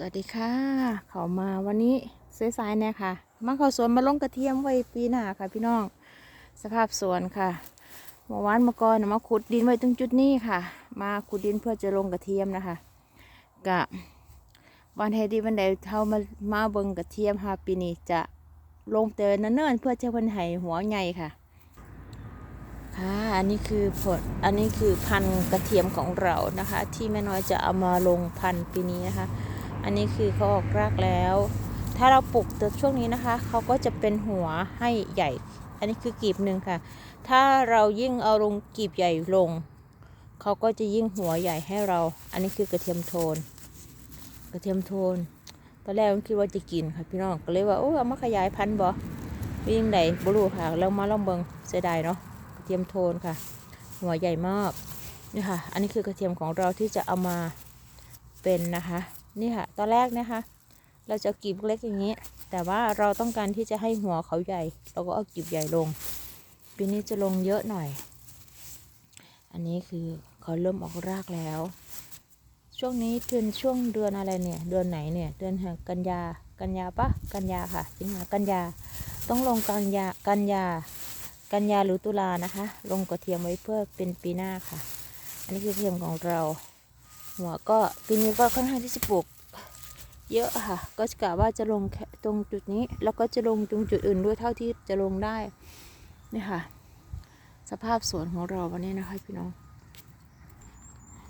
สวัสดีค่ะเขามาวันนี้สายๆเนี่ยค่ะ มาเขาสวนมาลงกระเทียมไว้ปีหน้าค่ะพี่น้อง สภาพสวนค่ะเมื่อวานเมื่อก่อนมาขุดดินไว้ตรงจุดนี้ค่ะ มาขุดดินเพื่อจะลงกระเทียมนะคะกะวันเฮดีวันใดเท่ามามาเบิงกระเทียมค่ะปีนี้จะลงเตือนเนิ่นๆเพื่อจะเพิ่นให้หัวใหญ่ค่ะ ค่ะ อันนี้คือผลอันนี้คือพันธุ์กระเทียมของเรานะคะ ที่แม่น้อยจะเอามาลงพันธุ์ปีนี้นะคะ อันนี้คือเขาออกรากแล้ว ถ้าเราปลูกแต่ช่วงนี้นะคะเขาก็จะเป็นหัวให้ใหญ่ อันนี้คือกีบหนึ่งค่ะ ถ้าเรายิ่งเอาลงกีบใหญ่ลงเขาก็จะยิ่งหัวใหญ่ให้เรา อันนี้คือกระเทียมโทน กระเทียมโทน ตอนแรกคิดว่าจะกินค่ะพี่น้องก็เลยว่าโอ้เอามาขยายพันธุ์บ่วิ่งใดบรูค่ะแล้วมาลองเบิงเสียดายเนาะกระเทียมโทนค่ะ หัวใหญ่มากนี่ค่ะ อันนี้คือกระเทียมของเราที่จะเอามาเป็นนะคะ นี่ค่ะ ตอนแรกนะคะ เราจะเอากีบเล็กอย่างนี้ แต่ว่าเราต้องการที่จะให้หัวเขาใหญ่ เราก็เอากลีบใหญ่ลง ปีนี้จะลงเยอะหน่อย อันนี้คือเขาเริ่มออกรากแล้ว ช่วงนี้เป็นช่วงเดือนอะไรเนี่ย เดือนไหนเนี่ย เดือนกันยา กันยาปะกันยาค่ะสิงหากันยา ต้องลงกันยา กันยา กันยาหรือตุลานะคะ ลงกระเทียมไว้เพื่อเป็นปีหน้าค่ะ อันนี้คือกระเทียมของเรา หัวก็ปีนี้ก็ค่อนข้างที่จะปลูกเยอะค่ะ ก็กะว่าจะลงตรงจุดนี้ แล้วก็จะลงตรงจุดอื่นด้วยเท่าที่จะลงได้นี่ค่ะ สภาพสวนของเราวันนี้นะคะพี่น้อง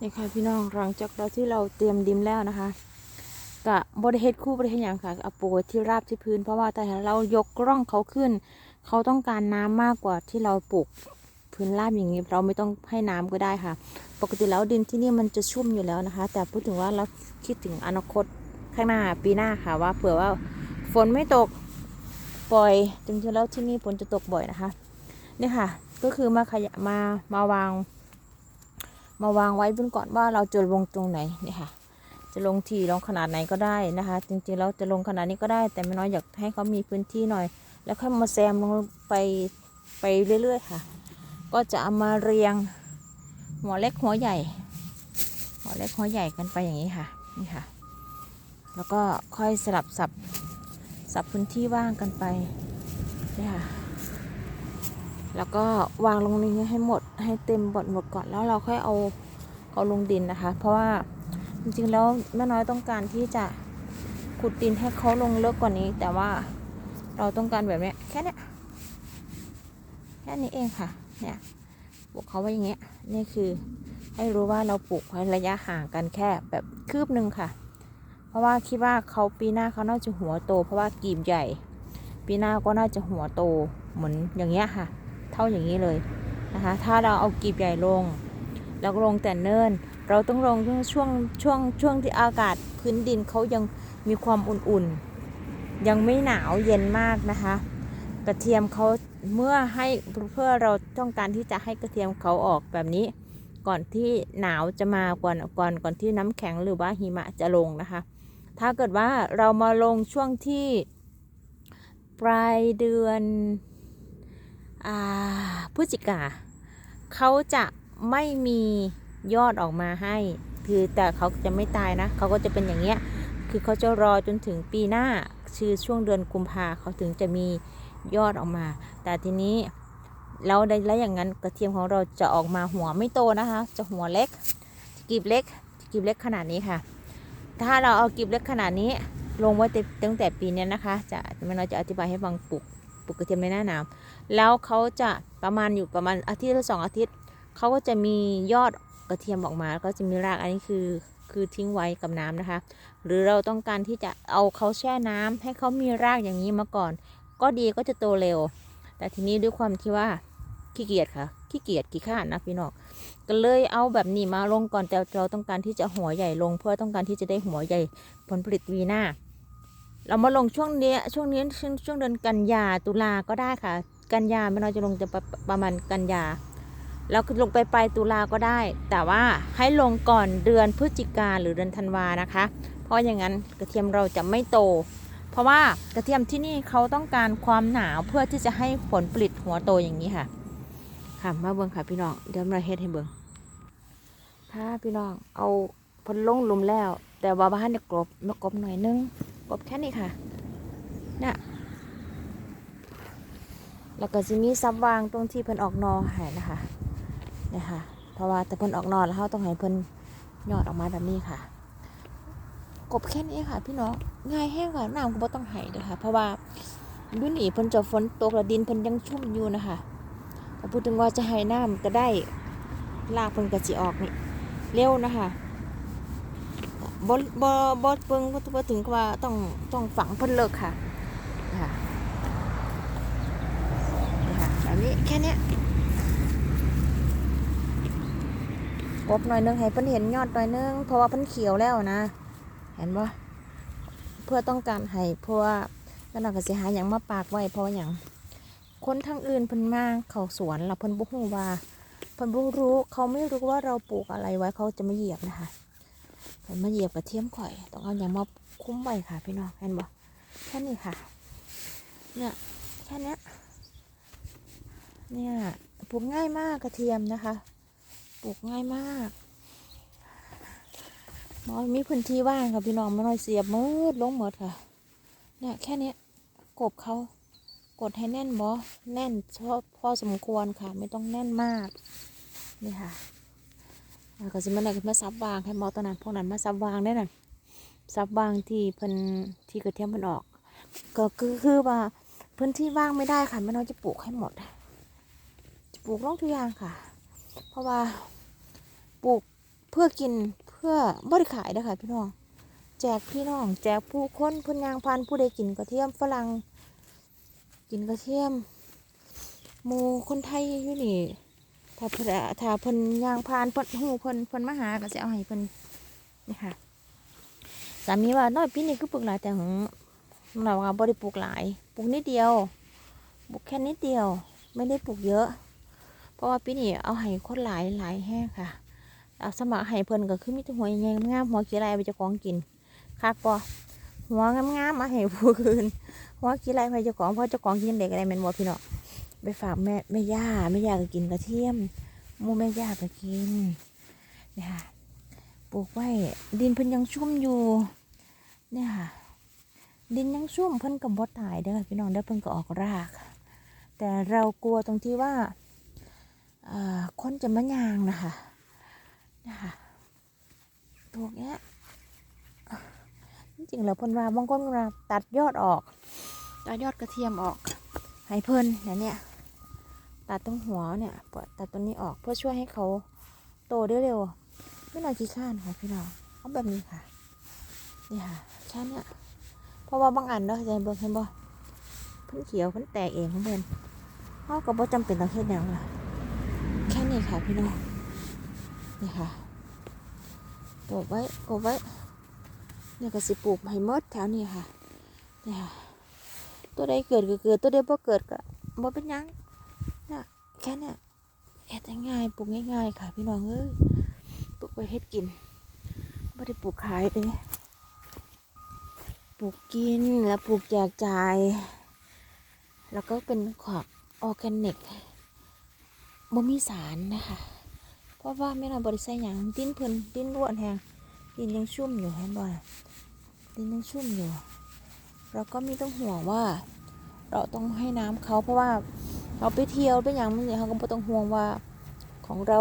นี่ค่ะพี่น้องหลังจากเราที่เราเตรียมดินแล้วนะคะกะบริเฮดคู่บริเฮดอย่างค่ะเอาปูที่ราบที่พื้น เพราะว่าแต่เรายกร่องเขาขึ้น เขาต้องการน้ำมากกว่าที่เราปลูก พื้นราบอย่างนี้เราไม่ต้องให้น้ำก็ได้ค่ะ ปกติแล้วดินที่นี่มันจะชุ่มอยู่แล้วนะคะ แต่พูดถึงว่าเราคิดถึงอนาคตข้างหน้าปีหน้าค่ะว่าเผื่อว่าฝนไม่ตกปล่อยจริงๆแล้วที่นี่ฝนจะตกบ่อยนะคะเนี่ยค่ะก็คือมาขยะมามาวาง มาวางไว้บนก่อนว่าเราจะลงตรงไหนเนี่ยค่ะ จะลงที่ลงขนาดไหนก็ได้นะคะ จริงๆแล้วจะลงขนาดนี้ก็ได้ แต่ไม่น้อยอยากให้เขามีพื้นที่หน่อย แล้วค่อยมาแซมลงไปไปเรื่อยๆค่ะ ก็จะเอามาเรียงหัวเล็กหัวใหญ่ หัวเล็กหัวใหญ่กันไปอย่างนี้ค่ะนี่ค่ะ แล้วก็ค่อยสลับสับสับพื้นที่ว่างกันไปนี่ค่ะแล้วก็วางลงนี้ให้หมดให้เต็มบดหมดก่อนแล้วเราค่อยเอาเอาลงดินนะคะ เพราะว่าจริงๆแล้วแม่น้อยต้องการที่จะขุดดินให้เขาลงเลิกกว่านี้ แต่ว่าเราต้องการแบบนี้แค่นี้แค่นี้เองค่ะ เนี่ยปลูกเขาไว้อย่างเงี้ยนี่คือ ให้รู้ว่าเราปลูกไว้ระยะห่างกันแค่แบบคืบหนึ่งค่ะ เพราะว่าคิดว่าเขาปีหน้าเขาน่าจะหัวโต เพราะว่ากีบใหญ่ ปีหน้าก็น่าจะหัวโตเหมือนอย่างเงี้ยค่ะ เท่าอย่างนี้เลยนะคะ ถ้าเราเอากีบใหญ่ลงแล้วลงแต่เนิ่น เราต้องลงช่วงช่วงช่วงที่อากาศพื้นดินเขายังมีความอุ่นๆ ยังไม่หนาวเย็นมากนะคะ กระเทียมเขา เมื่อให้เพื่อเราต้องการที่จะให้กระเทียมเขาออกแบบนี้ ก่อนที่หนาวจะมาก่อนก่อนก่อนที่น้ำแข็งหรือว่าหิมะจะลงนะคะ ถ้าเกิดว่าเรามาลงช่วงที่ปลายเดือนอพฤศจิกาเขาจะไม่มียอดออกมาให้ คือแต่เขาจะไม่ตายนะ เขาก็จะเป็นอย่างเงี้ย คือเขาจะรอจนถึงปีหน้า คือช่วงเดือนกุมภาเขาถึงจะมี ยอดออกมา แต่ทีนี้เราได้แล้วอย่างนั้นกระเทียมของเราจะออกมาหัวไม่โตนะคะ จะหัวเล็กกีบเล็กกีบเล็กขนาดนี้ค่ะ ถ้าเราเอากีบเล็กขนาดนี้ ลงไว้ตั้งแต่ปีนี้นะคะ จะไม่น้อยจะอธิบายให้ฟังปลูกปลูกกระเทียมในหน้าหนาวแล้วเขาจะประมาณอยู่ประมาณอาทิตย์ละสองอาทิตย์เขาก็จะมียอดกระเทียมออกมาก็จะมีรากอันนี้คือคือทิ้งไว้กับน้ำนะคะ หรือเราต้องการที่จะเอาเขาแช่น้ำให้เขามีรากอย่างนี้มาก่อน ก็ดีก็จะโตเร็ว แต่ทีนี้ด้วยความที่ว่าขี้เกียจค่ะขี้เกียจขี้ข้านนะพี่น้องก็เลยเอาแบบนี้มาลงก่อนแต่เราต้องการที่จะหัวใหญ่ลง เพื่อต้องการที่จะได้หัวใหญ่ผลผลิตวีหน้า เรามาลงช่วงนี้ช่วงนี้ช่วงช่วงเดือนกันยาตุลาก็ได้ค่ะ กันยาไม่น้อยจะลงจะประประมาณกันยาแล้วลงไปปลายตุลาก็ได้ แต่ว่าให้ลงก่อนเดือนพฤศจิกาหรือเดือนธันวานะคะ เพราะอย่างนั้นกระเทียมเราจะไม่โต เพราะว่ากระเทียมที่นี่เขาต้องการความหนาวเพื่อที่จะให้ผลผลิตหัวโตอย่างนี้ค่ะ ค่ะมาเบิ่งค่ะพี่น้องเดี๋ยวมาเฮ็ดให้เบิ่งถ้าพี่น้องเอาพนลงลุมแล้ว แต่ว่าบ้านเนี่ยกบมากรบหน่อยนึงกรบแค่นี้ค่ะนี่ยแล้วก็จะมีซับวางตรงที่เพิ่นออกนอให้นะคะเนี่ยค่ะ เพราะว่าแต่เพิ่นออกนอแล้วเขาต้องให้เพิ่นยอดออกมาแบบนี้ค่ะ กบแค่นี้ค่ะ พี่น้องง่ายแห้งค่ะน้ำก็บ่ต้องให้เด้อค่ะ เพราะว่าดูนี่เพิ่นจะฝนตกแล้วดินเพิ่นยังชุ่มอยู่นะคะถ้าพูดถึงว่าจะให้น้ำก็ได้ลากเพิ่นก็สิออกนี่เร็วนะคะบ่บ่บ่เพิ่งบ่ถึงว่าต้องต้องฝังเพิ่นเลิกค่ะนะคะนี่ค่ะแบบนี้แค่นี้กบหน่อยนึงให้เพิ่นเห็นยอดหน่อยนึงเพราะว่าเพิ่นเขียวแล้วนะ เห็นบ่เพื่อต้องการให้เพราะว่าแล้วเราก็สิหาอย่างมาปากไว้เพราะว่าอย่างคนทางอื่นเพิ่นมาเขาสวนแล้วเพิ่นบ่ฮู้ว่าเพิ่นบ่รู้เขาไม่รู้ว่าเราปลูกอะไรไว้เขาจะมาเหยียบนะคะเพิ่นมาเหยียบกระเทียมข่อย ต้องเอาอย่างมาคุ้มไว้ค่ะพี่น้องเห็นบ่แค่นี้ค่ะ เนี่ยแค่นี้เนี่ยปลูกง่ายมากกระเทียมนะคะ ปลูกง่ายมาก น้อยมีพื้นที่ว่างค่ะพี่น้องม่น้อยเสียบมืดลงหมดค่ะ เนี่ยแค่นี้กบเขากดให้แน่นบอแน่นพอพอสมควรค่ะ ไม่ต้องแน่นมาก นี่ค่ะก็สิมันอะไรมาซับวางให้หมอตอนนั้นพวกนั้นมาซับวางได้น่ะซับวางที่เพิ่นที่กระเทียมเพิ่นออก ก็คือคือว่าพื้นที่ว่างไม่ได้ค่ะไม่น้อยจะปลูกให้หมดจะปลูกร่องทุกอย่างค่ะ เพราะว่าปลูกเพื่อกิน พื่อบริขายนะคะพี่น้อง แจกพี่น้อง แจกผู้คนพนยางพันผู้ใดกินกระเทียมฝรั่งกินกระเทียมหมูคนไทยอยู่นี่ถ้าเพิ่นถ้าเพิ่นยางพานเพิ่นหูเพิ่นเพิ่นมาหาก็จะเอาให้เพิ่นนี่ค่ะสามีว่าน้อยปีนี้คือปลูกหลายแต่ของเราว่าบ่ได้ปลูกหลายปลูกนิดเดียวปลูกแค่นิดเดียว ไม่ได้ปลูกเยอะ เพราะว่าปีนี้เอาให้คนหลายหลายแห้งค่ะ เอาสมัครให้เพิ่นก็คือมีแต่หัวใหญ่งามหัวขี้ไรไปเจะของกินคักบ่หัวงามๆมาให้ผู้คืนหัวขี้ไรไปเจ้าของเพราะเจ้าของกินเด็กอะไรแม่นบ่พี่น้องไปฝากแม่แม่ย่าแม่ย่าก็กินกระเทียมมูแม่ย่าก็กินเนี่ยค่ะปลูกไว้ดินเพิ่นยังชุ่มอยู่ เนี่ยค่ะ ดินยังชุ่มเพิ่นก็บ่ตายเด้อพี่น้องเด้อเพิ่นก็ออกราก แต่เรากลัวตรงที่ว่าอ่าคนจะมายางนะคะ นะคะปลูกเนี้ยจริงๆแล้วเพิ่นว่าบางคนว่าตัดยอดออกตัดยอดกระเทียมออก ให้เพิ่นนะเนี่ยตัดตรงหัวเนี่ยตัดตรงนี้ออกเพื่อช่วยให้เขาโตได้เร็วไม่นอนขี้ข้านค่ะพี่น้องเอาแบบนี้ค่ะนี่ค่ะแค่เนี้ยเพราะว่าบางอันเนาะใจเบิ่งเห็นบ่เพิ่นเขียวเพิ่นแตกเองของเพิ่นเขาก็บ่จำเป็นต้องเฮ็ดหยังล่ะแค่นี้ค่ะพี่น้อง นี่ค่ะปลูกไว้ปลูกไว้เนี่ยก็สิปลูกให้หมดแถวนี้ค่ะนี่ค่ะ ตัวใดเกิดก็เกิดตัวใดบ่เกิดก็บ่เป็นยังเนี่ยแค่เนี้ยเฮ็ดง่ายปลูกง่ายๆค่ะ พี่น้องเอ้ยปลูกไว้เฮ็ดกินบ่ได้ปลูกขายเด้ปลูกกินแล้วปลูกแจกจ่าย แล้วก็เป็นขอบออร์แกนิกบ่มีสารนะคะ เพราะว่าแม่เราบริใส่หยังดิ้นเพิ่นดิ้นร่วนแหงดินยังชุ่มอยู่เห็นบ่ล่ะดินยังชุ่มอยู่ เราก็มีต้องห่วงว่า เราต้องให้น้ำเขาเพราะว่าเราไปเที่ยวไปหยังมันเนี่ยเขาก็บ่ต้องห่วงว่าของเรา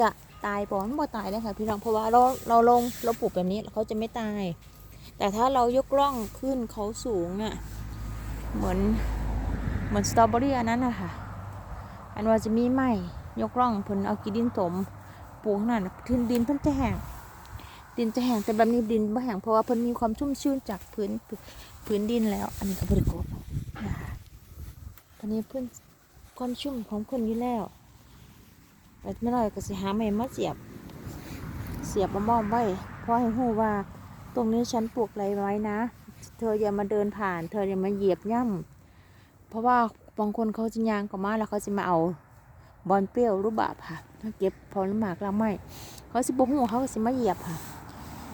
จะตายบ่มันบ่ตายเลยค่ะพี่น้องเพราะว่าเราเราลงเราปลูกแบบนี้เขาจะไม่ตาย แต่ถ้าเรายกร่องขึ้นเขาสูงน่ะเหมือนเหมือนสตรอเบอรี่อันนั้นนะคะอันว่าจะมีไหมยกร่องเพิ่นเอากีดินถม ปลูกนั่นน่ะพื้นดินเพิ่นจะแห้งดินจะแห้งแต่แบบนี้ดินบ่แห้งเพราะว่าเพิ่นมีความชุ่มชื้นจากพื้นพื้นดินแล้ว อันนี้ก็บริกรนะคะตอนนี้เพิ่นความชุ่มของคนอยู่แล้วแต่ไม่น้อยก็สิหาไม้มาเสียบ เสียบมามอมไว้เพราะให้ฮู้ว่า ตรงนี้ฉันปลูกอะไรไว้นะ เธออย่ามาเดินผ่าน เธออย่ามาเหยียบย่ำเพราะว่าบางคนเขาจะยางก็มาแล้วเขาจะมาเอา บอลเปรี้ยวรูปบาบค่ะเก็บผลหมากแล้วไม่เขาสิบหัวเขาก็สิมาเหยียบค่ะ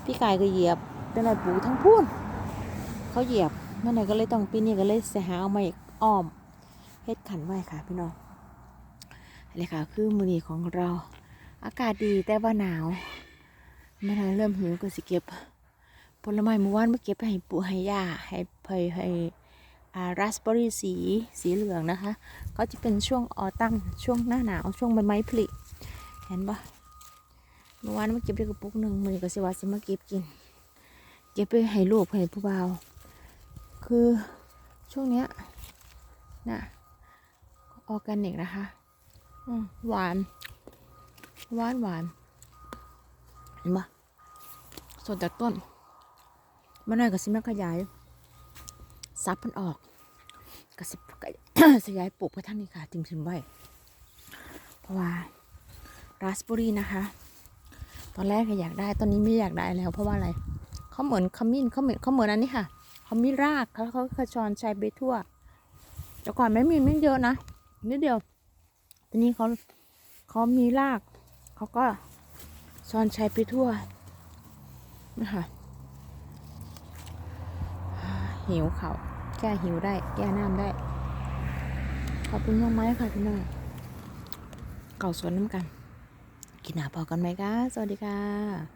พี่กายก็เหยียบเป็นไรปูทั้งพูนเขาเหยียบนั่นไหนก็เลยต้องปีนี้ก็เลยเสียหาเอามาอีกอ้อมเฮ็ดขันไว้ค่ะ พี่น้องนี่ค่ะ คือมือนีของเรา อากาศดีแต่ว่าหนาวไม่ทันเริ่มหิวก็สิเก็บผลไม้เมื่อวานเมื่อเก็บไปให้ปูให้ย่าให้ให้ให้ ราสเบอรี่สีสีเหลืองนะคะ ก็จะเป็นช่วงออตัมช่วงหน้าหนาว ช่วงใบไม้ผลิ เห็นปะเมื่อวานมื่อเก็บได้กระปุกหนึ่งมันก็สิว่าสิมาเก็บกิน เก็บไปให้ลูกให้ผู้บ่าว คือช่วงเนี้ยน่ะออร์แกนิกนะคะหวานหวานหวานเห็นปะสดจากต้นมันน่อยก็สิมาขยาย ซับมันออกก็สิขยายปลูกไปทางนี้ค่ะถึงถึงไว้เพราะว่าราสเบอรี่นะคะ ตอนแรกก็อยากได้ตอนนี้ไม่อยากได้แล้ว เพราะว่าอะไรเขาเหมือนขมิ้นเขาเหมือนเขาเหมือนอันนี้ค่ะเขามีรากเขาเขาขจรใช้ไปทั่วแต่ก่อนไม่มีไม่เยอะนะนิดเดียวตอนนี้เขาเขามีรากเขาก็ชอนใช้ไปทั่วนะคะหิวเขา แก้หิวได้ แก้น้ำได้ ขอบคุณมากไหมค่ะพี่น้องเก่าสวนน้ำกัน กินหนาพอกันไหมคะสวัสดีค่ะ